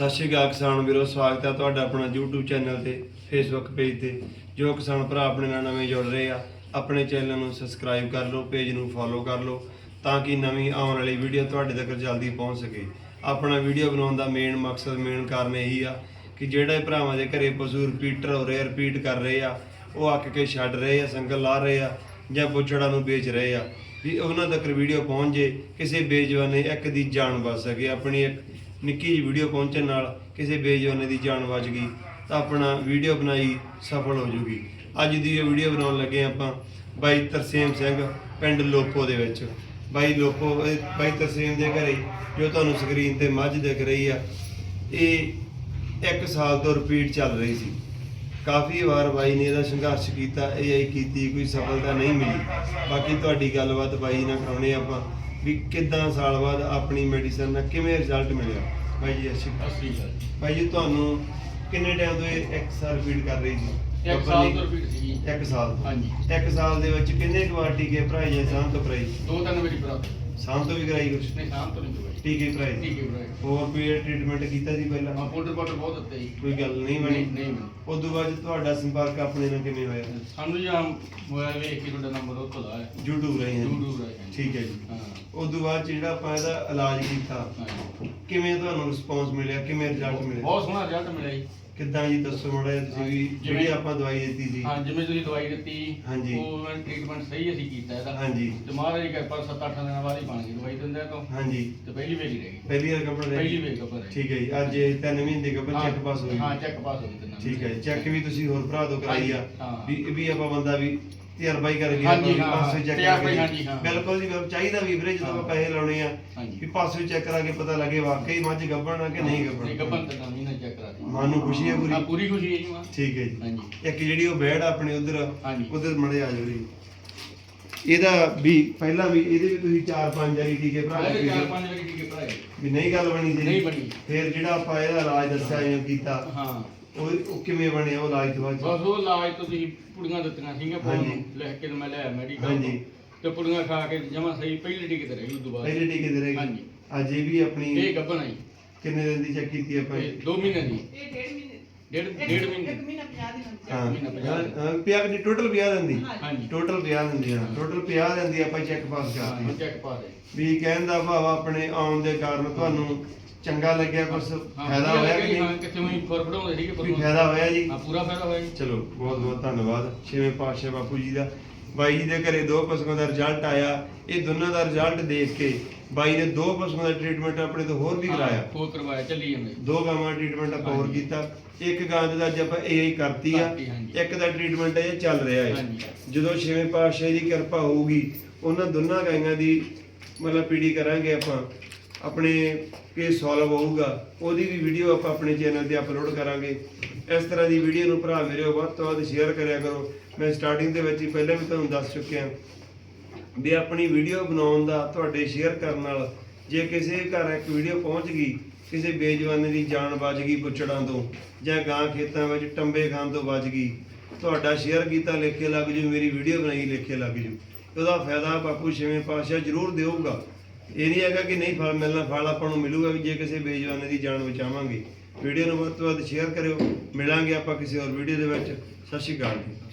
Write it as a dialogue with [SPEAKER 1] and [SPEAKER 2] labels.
[SPEAKER 1] ਸਤਿ ਸ਼੍ਰੀ ਅਕਾਲ ਕਿਸਾਨ ਵੀਰੋ, ਸਵਾਗਤ ਹੈ ਤੁਹਾਡਾ ਆਪਣਾ YouTube ਚੈਨਲ ਤੇ, Facebook ਪੇਜ ਤੇ, ਜੋ ਕਿਸਾਨ ਭਰਾ ਆਪਣੇ ਨਾਲ ਨਵੇਂ ਜੁੜ ਰਹੇ ਆ, ਆਪਣੇ ਚੈਨਲ ਨੂੰ ਸਬਸਕ੍ਰਾਈਬ ਕਰ ਲਓ ਪੇਜ ਨੂੰ ਫੋਲੋ ਕਰ ਲਓ, ਤਾਂ ਕਿ ਨਵੀਂ ਆਉਣ ਵਾਲੀ ਵੀਡੀਓ ਤੁਹਾਡੇ ਤੱਕ ਜਲਦੀ ਪਹੁੰਚ ਸਕੇ। ਆਪਣਾ ਵੀਡੀਓ ਬਣਾਉਣ ਦਾ ਮੇਨ ਮਕਸਦ ਮੇਨ ਕਾਰਨ ਇਹੀ ਆ ਕਿ ਜਿਹੜੇ ਭਰਾਵਾਂ ਦੇ ਘਰੇ ਪਸ਼ੂ ਰਿਪੀਟਰ ਹੋ ਰਹੇ ਰਿਪੀਟ ਕਰ ਰਹੇ ਆ, ਉਹ ਅੱਕ ਕੇ ਛੱਡ ਰਹੇ ਆ, ਸੰਗਲ ਲਾ ਰਹੇ ਆ, ਜਾਂ ਬੁੱਚੜਾ ਨੂੰ ਵੇਚ ਰਹੇ ਆ, ਵੀ ਉਹਨਾਂ ਤੱਕ ਵੀਡੀਓ ਪਹੁੰਚ ਜੇ, ਕਿਸੇ ਬੇਜਵਾਨੇ ਇੱਕ ਦੀ ਜਾਨ ਬਚ ਸਕੇ, ਆਪਣੀ ਇੱਕ ਨਿੱਕੀ ਜਿਹੀ ਵੀਡੀਓ ਪਹੁੰਚਣ ਨਾਲ ਕਿਸੇ ਬੇਜਵਾਨੇ ਦੀ ਜਾਨ ਬਚ ਗਈ, ਤਾਂ ਆਪਣਾ ਵੀਡੀਓ ਬਣਾਈ ਸਫਲ ਹੋ ਜੂਗੀ। ਅੱਜ ਦੀ ਇਹ ਵੀਡੀਓ ਬਣਾਉਣ ਲੱਗੇ ਆਪਾਂ ਬਾਈ ਤਰਸੇਮ ਸਿੰਘ, ਪਿੰਡ ਲੋਪੋ ਦੇ ਵਿੱਚ। ਬਾਈ ਲੋਪੋ ਬਾਈ ਤਰਸੇਮ ਦੇ ਘਰੇ ਜੋ ਤੁਹਾਨੂੰ ਸਕਰੀਨ ਤੇ ਮੱਝ ਦਿਖ ਰਹੀ ਆ, ਇਹ ਇੱਕ ਸਾਲ ਤੋਂ ਰਿਪੀਟ ਚੱਲ ਰਹੀ ਸੀ। ਕਾਫੀ ਵਾਰ ਬਾਈ ਨੇ ਇਹਦਾ ਸੰਘਰਸ਼ ਕੀਤਾ ਇਹ ਕੀਤੀ, ਕੋਈ ਸਫਲਤਾ ਨਹੀਂ ਮਿਲੀ। ਬਾਕੀ ਤੁਹਾਡੀ ਗੱਲਬਾਤ ਬਾਈ ਨਾਲ ਕਰਾਉਣੇ ਆਪਾਂ। ਵੀ ਕਿੱਦਾਂ ਸਾਲ ਬਾਅਦ ਆਪਣੀ ਮੈਡੀਸਨ ਨਾਲ ਕਿਵੇਂ ਰਿਜ਼ਲਟ ਮਿਲਿਆ? ਬਾਈ ਜੀ ਅੱਛੀ
[SPEAKER 2] ਅਸਲੀ ਗੱਲ
[SPEAKER 1] ਬਾਈ ਜੀ। ਤੁਹਾਨੂੰ ਕਿੰਨੇ ਟਾਈਮ ਤੋਂ ਇਹ ਇੱਕ ਸਾਲ ਰਿਪੀਟ ਕਰ ਰਹੀ ਸੀ?
[SPEAKER 2] ਇੱਕ ਸਾਲ ਤੋਂ ਰਿਪੀਟ ਸੀ
[SPEAKER 1] ਇੱਕ ਸਾਲ ਤੋਂ।
[SPEAKER 2] ਹਾਂਜੀ।
[SPEAKER 1] ਇੱਕ ਸਾਲ ਦੇ ਵਿੱਚ ਕਿੰਨੇ ਕੁ ਵਾਰ ਟੀਕੇ ਭਰਾਏ ਜਾਂ ਤੋਂ ਭਰਾਈ
[SPEAKER 2] ਦੋ ਤਿੰਨ ਵਾਰੀ ਭਰਾ।
[SPEAKER 1] ਸਾਂਭ ਤੋਂ ਵੀ ਕਰਾਈ ਕੁਛ?
[SPEAKER 2] ਨੇ ਸ਼ਾਮ ਤੋਂ ਨਹੀਂ ਦਵਾਈ
[SPEAKER 1] ਟੀਕੇ ਭਰਾਏ
[SPEAKER 2] ਠੀਕ ਹੈ ਭਰਾ
[SPEAKER 1] ਹੋਰ ਕੋਈ ਟ੍ਰੀਟਮੈਂਟ ਕੀਤਾ ਸੀ ਪਹਿਲਾਂ?
[SPEAKER 2] ਆ ਪੋਟਰ ਪੋਟਰ ਬਹੁਤ ਦਿੱਤੇ ਜੀ।
[SPEAKER 1] ਕੋਈ ਗੱਲ ਨਹੀਂ ਬਣੀ?
[SPEAKER 2] ਨਹੀਂ ਨਹੀਂ ਬਣੀ।
[SPEAKER 1] ਉਸ ਤੋਂ ਬਾਅਦ ਤੁਹਾਡਾ ਸੰਪਰਕ ਆਪਣੇ ਨਾਲ ਕਿਵੇਂ ਹੋਇਆ?
[SPEAKER 2] ਸਾਨੂੰ ਜਾਂ ਮੋਬਾਈਲ ਵੇਖ ਕੇ ਤੁਹਾਡਾ ਨੰਬਰ ਉੱਥੋਂ ਲਾਇਆ
[SPEAKER 1] YouTube ਰਹੀ
[SPEAKER 2] ਦੂਰ
[SPEAKER 1] ਹੈ
[SPEAKER 2] ਦੂਰ ਆਏ
[SPEAKER 1] ਠੀਕ ਹੈ ਜੀ।
[SPEAKER 2] ਹਾਂ।
[SPEAKER 1] ਉਸ ਤੋਂ ਬਾਅਦ ਜਿਹੜਾ ਆਪਾਂ ਇਹਦਾ ਇਲਾਜ ਕੀਤਾ। ਕਿਵੇਂ ਤੁਹਾਨੂੰ ਰਿਸਪੌਂਸ ਮਿਲਿਆ? ਕਿਵੇਂ ਰਿਜ਼ਲਟ ਮਿਲਿਆ
[SPEAKER 2] ਬਹੁਤ ਸੋਹਣਾ ਰਿਜ਼ਲਟ ਮਿਲਿਆ ਜੀ।
[SPEAKER 1] ਕਿੱਦਾਂ ਜੀ ਦੱਸੋ ਮਾੜਾ ਜਿਹਾ ਤੁਸੀਂ ਵੀ
[SPEAKER 2] ਜਿਵੇਂ-
[SPEAKER 1] ਜਿਹੜੀ ਆਪਾਂ ਦਵਾਈ ਦਿੱਤੀ ਸੀ।
[SPEAKER 2] ਹਾਂ ਜਿਵੇਂ ਤੁਸੀਂ ਦਵਾਈ ਦਿੱਤੀ
[SPEAKER 1] ਹਾਂਜੀ।
[SPEAKER 2] ਉਹ ਟ੍ਰੀਟਮੈਂਟ ਸਹੀ ਅਸੀਂ ਕੀਤਾ ਇਹਦਾ।
[SPEAKER 1] ਹਾਂਜੀ।
[SPEAKER 2] ਤੇ ਮਹਾਰਾਜ ਦੀ ਕਿਰਪਾ 7-8 ਦਿਨਾਂ ਬਾਅਦ ਹੀ ਬਣ ਗਈ ਦਵਾਈ ਦਿੰਦੇ ਤੋਂ।
[SPEAKER 1] ਹਾਂਜੀ।
[SPEAKER 2] ਤੇ ਪਹਿਲੀ ਵੇਚ ਰਹਿ ਗਈ।
[SPEAKER 1] ਪਹਿਲੀ ਵਾਰ ਕੱਪੜਾ
[SPEAKER 2] ਪਹਿਲੀ ਵੇਚ ਕਬਰ
[SPEAKER 1] ਠੀਕ ਹੈ ਜੀ। ਅੱਜ ਇਹ ਤਿੰਨ ਮਹੀਨੇ ਕੱਪੜਾ
[SPEAKER 2] ਹਾਂ,
[SPEAKER 1] ਚੈੱਕ ਪਾਸ ਹੋਈ
[SPEAKER 2] ਹਾਂ ਚੈੱਕ ਪਾਸ ਹੋ ਗਈ ਤਿੰਨਾਂ
[SPEAKER 1] ਠੀਕ ਹੈ ਜੀ। ਚੈੱਕ ਵੀ ਤੁਸੀਂ ਹੋਰ ਭਰਾ ਤੋਂ ਕਰਾਈ ਆ।
[SPEAKER 2] ਹਾਂ।
[SPEAKER 1] ਵੀ ਵੀ ਆਪਾਂ ਬੰਦਾ ਵੀ ਤਜਰਬਾ ਹੀ ਕਰ ਗਿਆ
[SPEAKER 2] ਹਾਂਜੀ, ਹਾਂ,
[SPEAKER 1] ਪਾਸੇ ਚੈੱਕ
[SPEAKER 2] ਤਜਰਬਾ ਹੀ, ਹਾਂਜੀ, ਹਾਂ।
[SPEAKER 1] ਬਿਲਕੁਲ ਜੀ ਬਿਲਕੁਲ। ਚਾਹੀਦਾ ਵੀ ਵੀਰੇ ਜਦੋਂ ਆਪਾਂ। ਪੈਸੇ ਲਾਉਣੇ ਆ
[SPEAKER 2] ਹਾਂਜੀ।
[SPEAKER 1] ਵੀ ਪਾਸੇ ਚੈੱਕ ਕਰਾ ਕੇ ਪਤਾ ਲੱਗੇ ਵਾਕਈ ਮੱਝ ਗੱਭਣ ਆ ਕਿ ਨਹੀਂ
[SPEAKER 2] ਨਹੀਂ
[SPEAKER 1] ਗੱਭਣ
[SPEAKER 2] ਤੇ ਨਵੀਂ ਨਾ ਚੈੱਕ ਕਰਾ ਦੀ
[SPEAKER 1] ਮਨ ਨੂੰ ਖੁਸ਼ੀ ਹੈ
[SPEAKER 2] ਹਾਂ
[SPEAKER 1] ਪੂਰੀ
[SPEAKER 2] ਪੂਰੀ ਖੁਸ਼ੀ ਹੈ ਜੀ ਮਾਂ
[SPEAKER 1] ਠੀਕ ਹੈ ਜੀ।
[SPEAKER 2] ਹਾਂਜੀ।
[SPEAKER 1] ਇੱਕ ਜਿਹੜੀ ਉਹ ਬੈੜ ਆਪਣੇ ਉਧਰ
[SPEAKER 2] ਹਾਂਜੀ।
[SPEAKER 1] ਉਧਰ ਮੜੇ ਆ ਜੂਰੀ ਇਹਦਾ ਵੀ ਪਹਿਲਾਂ ਵੀ ਇਹਦੇ ਵੀ ਤੁਸੀਂ ਚਾਰ ਪੰਜ ਵਾਰੀ ਟੀਕੇ ਭਰਾ ਚੁੱਕੇ
[SPEAKER 2] ਚਾਰ। ਪੰਜ ਵਾਰੀ ਟੀਕੇ ਭਰਾਏ
[SPEAKER 1] ਵੀ ਨਹੀਂ ਗੱਲ ਬਣੀ ਜੀ
[SPEAKER 2] ਨਹੀਂ ਬਣੀ।
[SPEAKER 1] ਫਿਰ ਜਿਹੜਾ ਆਪਾਂ ਇਹਦਾ ਇਲਾਜ ਦੱਸਿਆ ਜਾਂ ਕੀਤਾ
[SPEAKER 2] ਹਾਂ
[SPEAKER 1] ਉਹ ਉਹ ਕਿਵੇਂ ਬਣਿਆ ਉਹ ਇਲਾਜ ਤੋਂ ਬਾਅਦ ਚ?
[SPEAKER 2] ਬਸ ਉਹ ਇਲਾਜ ਤੋਂ ਤੁਸੀਂ ਪੁੜੀਆਂ ਦਿੱਤੀਆਂ ਸੀਗੀਆਂ ਫੋਨ
[SPEAKER 1] ਹਾਂਜੀ।
[SPEAKER 2] ਲਿਖ ਕੇ ਤੇ ਮੈਂ ਲਿਆ ਮੈਡੀਕਲ
[SPEAKER 1] ਹਾਂਜੀ।
[SPEAKER 2] ਤੇ ਪੁੜੀਆਂ ਖਾ ਕੇ ਜਮਾ ਸਹੀ ਪਹਿਲੀ ਟੀਕੇ ਤੇ ਰਹੀ ਉਸ ਤੋਂ ਬਾਅਦ
[SPEAKER 1] ਪਹਿਲੇ ਟੀਕੇ ਦੇ ਰਹੇ
[SPEAKER 2] ਹਾਂਜੀ।
[SPEAKER 1] ਅੱਜ ਇਹ ਵੀ ਆਪਣੀ
[SPEAKER 2] ਇਹ ਗੱਬਨ ਆਈ
[SPEAKER 1] ਕਿੰਨੇ ਦਿਨ ਦੀ ਚੈੱਕ ਕੀਤੀ ਆਪਾਂ
[SPEAKER 2] ਇਹ 2 ਮਹੀਨੇ ਦੀ
[SPEAKER 3] ਇਹ ਡੇਢ ਮਹੀਨੇ
[SPEAKER 2] ਡੇਢ ਡੇਢ ਮਹੀਨੇ
[SPEAKER 3] ਇੱਕ ਮਹੀਨਾ 50 ਦਿਨ
[SPEAKER 1] ਹਾਂ
[SPEAKER 2] ਮਹੀਨਾ ਪੰਜਾਹ
[SPEAKER 1] ਹਾਂ, ਪਿਆ ਕਿ ਟੋਟਲ 50 ਦਿਨ ਦੀ
[SPEAKER 2] ਹਾਂਜੀ।
[SPEAKER 1] ਟੋਟਲ 50 ਦਿਨ ਦੀ ਹਾਂ। ਟੋਟਲ 50 ਦਿਨ ਦੀ ਆਪਾਂ ਚੈੱਕ ਪਾਸ
[SPEAKER 2] ਹਾਂ
[SPEAKER 1] ਕਰਤੀ।
[SPEAKER 2] ਚੈੱਕ ਪਾ ਦੇ।
[SPEAKER 1] ਵੀ ਕਹਿਣ ਦਾ ਭਾਵ ਆਪਣੇ ਆਉਣ ਦੇ ਕਾਰਨ ਤੁਹਾਨੂੰ ਚੰਗਾ ਲੱਗਿਆ ਕੁਝ ਫਾਇਦਾ ਹੋਇਆ ਕਿ ਨਹੀਂ?
[SPEAKER 2] ਕਿਤੇ ਵੀ ਫਰ ਬਣਾਉਂਦੇ ਸੀਗੇ
[SPEAKER 1] ਵੀ
[SPEAKER 2] ਪਰ
[SPEAKER 1] ਫਾਇਦਾ ਹੋਇਆ ਜੀ?
[SPEAKER 2] ਹਾਂ ਪੂਰਾ ਫਾਇਦਾ ਹੋਇਆ ਜੀ।
[SPEAKER 1] ਚਲੋ ਬਹੁਤ ਬਹੁਤ ਧੰਨਵਾਦ। ਛੇਵੇਂ ਪਾਤਸ਼ਾਹ ਬਾਪੂ ਜੀ ਦਾ। ਬਾਈ ਜੀ ਦੇ ਘਰੇ ਦੋ ਪਸ਼ੂਆਂ ਦਾ ਰਿਜ਼ਲਟ ਆਇਆ ਇਹ ਦੋਨਾਂ ਦਾ ਰਿਜ਼ਲਟ ਦੇਖ ਕੇ ਬਾਈ ਨੇ ਦੋ ਪਸ਼ੂਆਂ ਦਾ ਟ੍ਰੀਟਮੈਂਟ ਆਪਣੇ ਤੋਂ ਹੋਰ ਵੀ ਕਰਾਇਆ
[SPEAKER 2] ਹੋਰ ਕਰਵਾਇਆ ਚੱਲੀ ਜਾਂਦੇ
[SPEAKER 1] ਦੋ ਗਾਵਾਂ ਦਾ ਟ੍ਰੀਟਮੈਂਟ ਆਪਾਂ ਹੋਰ। ਕੀਤਾ ਇੱਕ ਗਾਂ ਦਾ ਅੱਜ ਆਪਾਂ ਏਆਈ ਕਰਤੀ ਆ। ਇੱਕ ਦਾ ਟ੍ਰੀਟਮੈਂਟ ਇਹ ਚੱਲ ਰਿਹਾ ਹੈ। ਜਦੋਂ ਛੇਵੇਂ ਪਾਤਸ਼ਾਹ ਦੀ ਕਿਰਪਾ ਹੋਊਗੀ ਉਹਨਾਂ ਦੋਨਾਂ ਗਾਈਆਂ ਦੀ ਮਤਲਬ ਪੀੜੀ ਕਰਾਂਗੇ ਆਪਾਂ ਆਪਣੇ ਕੇਸ ਸੋਲਵ ਹੋਊਗਾ, ਉਹਦੀ ਵੀ ਵੀਡੀਓ ਆਪਾਂ ਆਪਣੇ ਚੈਨਲ ਤੇ ਅਪਲੋਡ ਕਰਾਂਗੇ। ਇਸ ਤਰ੍ਹਾਂ ਦੀ ਵੀਡੀਓ ਨੂੰ ਭਰਾ ਮੇਰੇ ਵੱਧ ਤੋਂ ਵੱਧ ਸ਼ੇਅਰ ਕਰਿਆ ਕਰੋ। ਮੈਂ ਸਟਾਰਟਿੰਗ ਦੇ ਵਿੱਚ ਹੀ ਪਹਿਲਾਂ ਵੀ ਤੁਹਾਨੂੰ ਦੱਸ ਚੁੱਕਿਆ ਵੀ ਆਪਣੀ ਵੀਡੀਓ ਬਣਾਉਣ ਦਾ, ਤੁਹਾਡੇ ਸ਼ੇਅਰ ਕਰਨ ਨਾਲ ਜੇ ਕਿਸੇ ਘਰ ਇੱਕ ਵੀਡੀਓ ਪਹੁੰਚ ਗਈ, ਕਿਸੇ ਬੇਜਵਾਨੇ ਦੀ ਜਾਨ ਬਚ ਗਈ ਪੁੱਛੜਾਂ ਤੋਂ, ਜਾਂ ਗਾਂ ਖੇਤਾਂ ਵਿੱਚ ਟੰਬੇ ਖਾਣ ਤੋਂ ਬਚ ਗਈ, ਤੁਹਾਡਾ ਸ਼ੇਅਰ ਕੀਤਾ, ਲੇਖੇ ਲੱਗ ਜੂ ਮੇਰੀ ਵੀਡੀਓ ਬਣਾਈ, ਲੇਖੇ ਲੱਗ ਜੂ ਉਹਦਾ ਫਾਇਦਾ ਬਾਪੂ ਛੇਵੇਂ ਪਾਤਸ਼ਾਹ ਜ਼ਰੂਰ ਦੇਊਗਾ। ਇਹ ਨਹੀਂ ਹੈਗਾ ਕਿ ਨਹੀਂ ਫਲ ਮਿਲਣਾ, ਫਲ ਆਪਾਂ ਨੂੰ ਮਿਲੂਗਾ ਵੀ ਜੇ ਕਿਸੇ ਬੇਜਵਾਨੇ ਦੀ ਜਾਨ ਬਚਾਵਾਂਗੇ। ਵੀਡੀਓ ਨੂੰ ਵੱਧ ਤੋਂ ਵੱਧ ਸ਼ੇਅਰ ਕਰਿਓ। ਮਿਲਾਂਗੇ ਆਪਾਂ ਕਿਸੇ ਹੋਰ ਵੀਡੀਓ ਦੇ ਵਿੱਚ। ਸਤਿ ਸ਼੍ਰੀ ਅਕਾਲ ਜੀ।